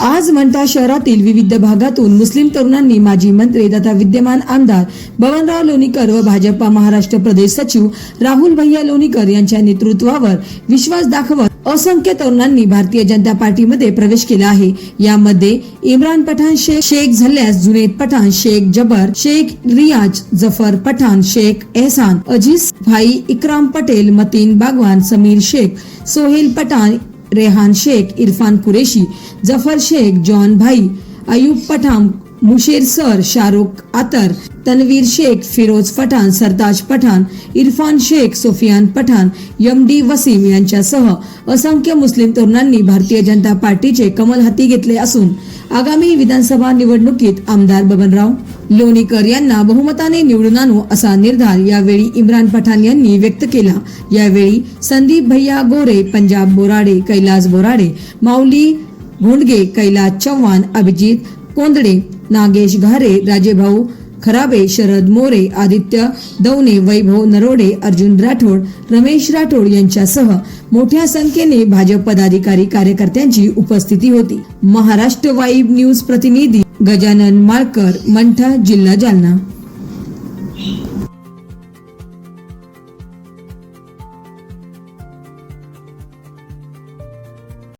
आज म्हणता शहरातील विविध भागातून मुस्लिम तरुणांनी माजी मंत्री तथा विद्यमान आमदार बबनराव लोणीकर व भाजपा महाराष्ट्र प्रदेश सचिव राहुल भैया लोणीकर यांच्या नेतृत्वावर विश्वास दाखवत असंख्य तरुणांनी भारतीय जनता पार्टीमध्ये प्रवेश केला आहे. यामध्ये इम्रान पठाण शेख शेख झल्यास जुनेद पठाण शेख जबर शेख रियाज Zafar Pathan Shaikh Ehsan Aziz bhai Ikram Patel Mateen Bagwan Samir Shaikh Sohail Pathan Rehan Shaikh Irfan Qureshi Zafar Shaikh John bhai Ayub Pathan Musheer sir Shahrukh Attar Tanveer Shaikh Firoz Pathan Sartaj Pathan Irfan Shaikh Sufiyan Pathan M D Wasim यांच्यासह असंख्य मुस्लिम तरुणांनी भारतीय जनता पार्टीचे कमल हाती घेतले असून आगामी विधानसभा निवडणुकीत आमदार बबनराव लोणीकर यांना बहुमताने निवडून आणू असा निर्धार यावेळी इम्रान पठाण यांनी व्यक्त केला. यावेळी संदीप भैया गोरे पंजाब बोराडे कैलास बोराडे माऊली भोंडगे कैलास चव्हाण अभिजित कोंदडे नागेश घारे राजेभाऊ खराबे शरद मोरे आदित्य दवणे वैभव नरोडे अर्जुन राठोड रमेश राठोड यांच्यासह मोठ्या संख्येने भाजप पदाधिकारी कार्यकर्त्यांची उपस्थिती होती. महाराष्ट्र वाईब न्यूज प्रतिनिधी गजानन माळकर मंठा जिल्हा जालना.